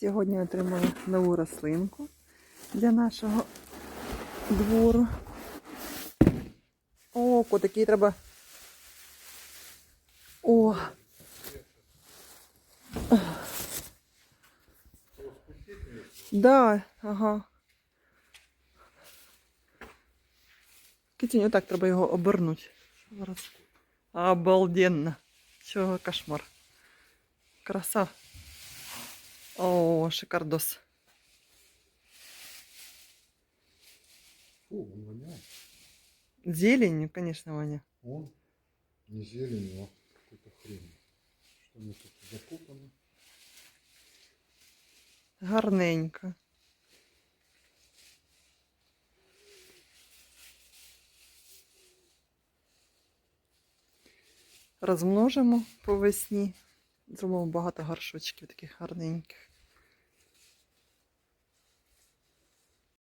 Сьогодні отримали нову рослинку для нашого двору. О, котики треба. О. Да, ага. Китінь, отак треба його обернути. Обалденно. Чого кошмар. Краса. О, шикардос. Фу, он воняет. Зеленью, конечно, Ваня. Он не зелень, а какой-то хрень. Что они тут закопаны? Гарненько. Розмножимо по весні. Зробимо багато горшочків таких гарненьких.